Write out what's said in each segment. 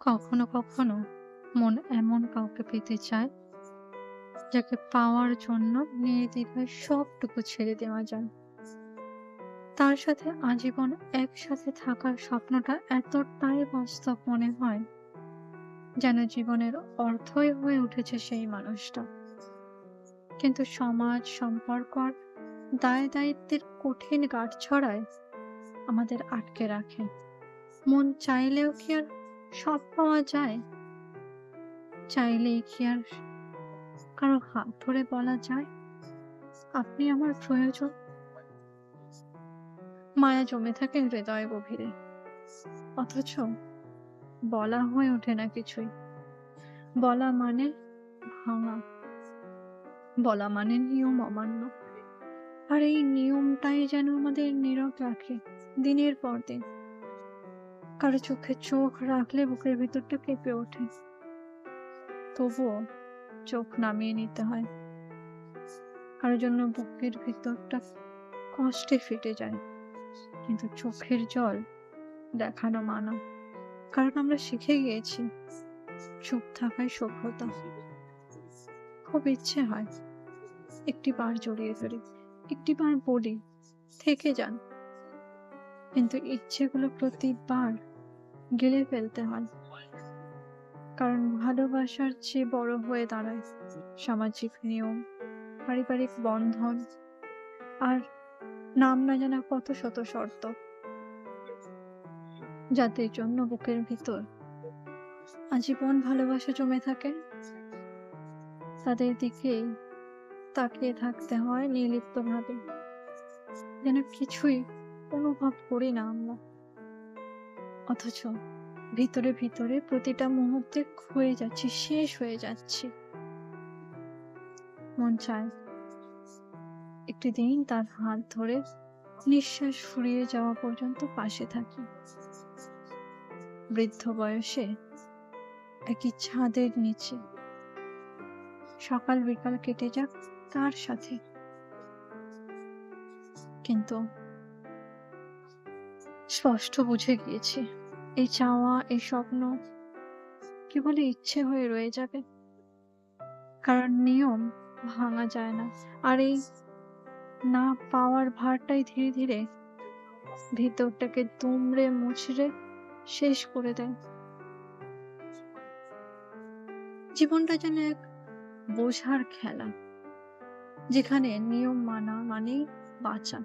কখনো কখনো মন এমন কাউকে পেতে চায়, যাকে পাওয়ার জন্য নির্দ্বিধায় সবটুকু ছেড়ে দেওয়া যায়। তার সাথে আজীবন একসাথে থাকার স্বপ্নটা এতটাই বাস্তব মনে হয়, যেন জীবনের অর্থই হয়ে উঠেছে সেই মানুষটা। কিন্তু সমাজ, সম্পর্ক আর দায় দায়িত্বের কঠিন গাঁট ছড়ায় আমাদের আটকে রাখে। মন চাইলেও কি আর সব পাওয়া যায়। চাইলেই কি আর কারও হাত ধরে বলা যায়? আপনি আমার প্রয়োজন। মায়া জমে থাকে হৃদয় গভীরে। অথচ বলা হয়ে ওঠে না কিছুই। বলা মানে ভাঙা। বলা মানে নিয়ম অমান্য। আর এই নিয়মটাই যেন আমাদের নীরব রাখে দিনের পর দিন। কারও চোখে চোখ রাখলে বুকের ভিতরটা কেঁপে ওঠে তবুও চোখ নামিয়ে নিতে হয় কারোর জন্য বুকের ভিতরটা কষ্টে ফেটে যায় কিন্তু চোখের জল দেখানো মানা কারণ আমরা শিখে গিয়েছি চুপ থাকায় সভ্যতা খুব ইচ্ছে হয় একটি বার জড়িয়ে ধরি একটি বার বলি থেকে যান কিন্তু ইচ্ছেগুলো প্রতিবার গিলে ফেলতে হয়। কারণ ভালোবাসার চেয়ে বড় হয়ে দাঁড়ায় সামাজিক নিয়ম, পারিবারিক বন্ধন, আর নাম না জানা কত শত শর্ত যাদের জন্য বুকের ভিতর আজীবন ভালোবাসা জমে থাকে। তাদের দিকে তাকিয়ে থাকতে হয় নির্লিপ্ত ভাবে যেন কিছুই অনুভব করি না আমরা। অথচ ভিতরে ভিতরে প্রতিটা মুহূর্তে ক্ষয়ে যাচ্ছি, শেষ হয়ে যাচ্ছি। মন চায় একটি দিন তার হাত ধরে নিঃশ্বাস ফুরিয়ে যাওয়া পর্যন্ত পাশে থাকি। বৃদ্ধ বয়সে একই ছাদের নিচে। সকাল বিকাল কেটে যাক তার সাথে। কিন্তু স্পষ্ট বুঝে গিয়েছি এই চাওয়া, এই স্বপ্ন কেবল ইচ্ছে হয়ে রয়ে যাবে? কারণ নিয়ম ভাঙা যায় না। আর এই না পাওয়ার ভারটাই ধীরে ধীরে ভিতরটাকে দুমড়ে মুচড়ে শেষ করে দেয়। জীবনটা যেন এক বোঝার খেলা, যেখানে নিয়ম মানা মানেই বাঁচা,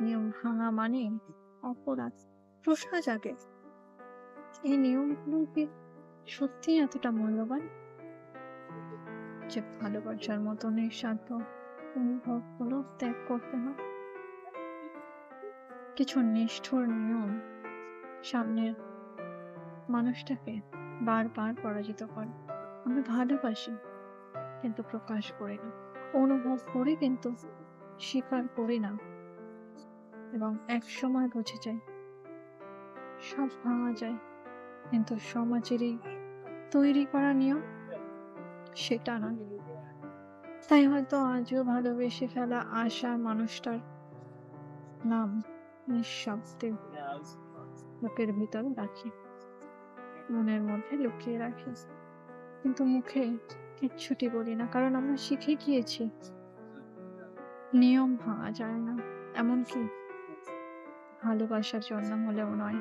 নিয়ম ভাঙা মানে অপরাধ। প্রশ্ন জাগে এই নিয়মগুলো কি সত্যি এতটা মূল্যবান? যে ভালোবাসার মতো নিঃস্বার্থ অনুভবগুলো ত্যাগ করতে হয়? কিছু নিষ্ঠুর নিয়ম সামনের মানুষটাকে বারবার পরাজিত করে। আমি ভালোবাসি, কিন্তু প্রকাশ করি না। অনুভব করি, কিন্তু স্বীকার করি না। এবং এক সময় বুঝে যাই, সব ভাঙা যায়। কিন্তু সমাজেরই তৈরি করা নিয়ম সেটা না। তাই হয়তো আজও ভালোবেসে ফেলা আশা মানুষটার নাম নিঃশব্দে লোকের ভিতর রাখি, মনের মধ্যে লুকিয়ে রাখি। কিন্তু মুখে কিচ্ছুটি বলি না, কারণ আমরা শিখে গিয়েছি। নিয়ম ভাঙা যায় না, এমনকি ভালোবাসার জন্য হলেও নয়।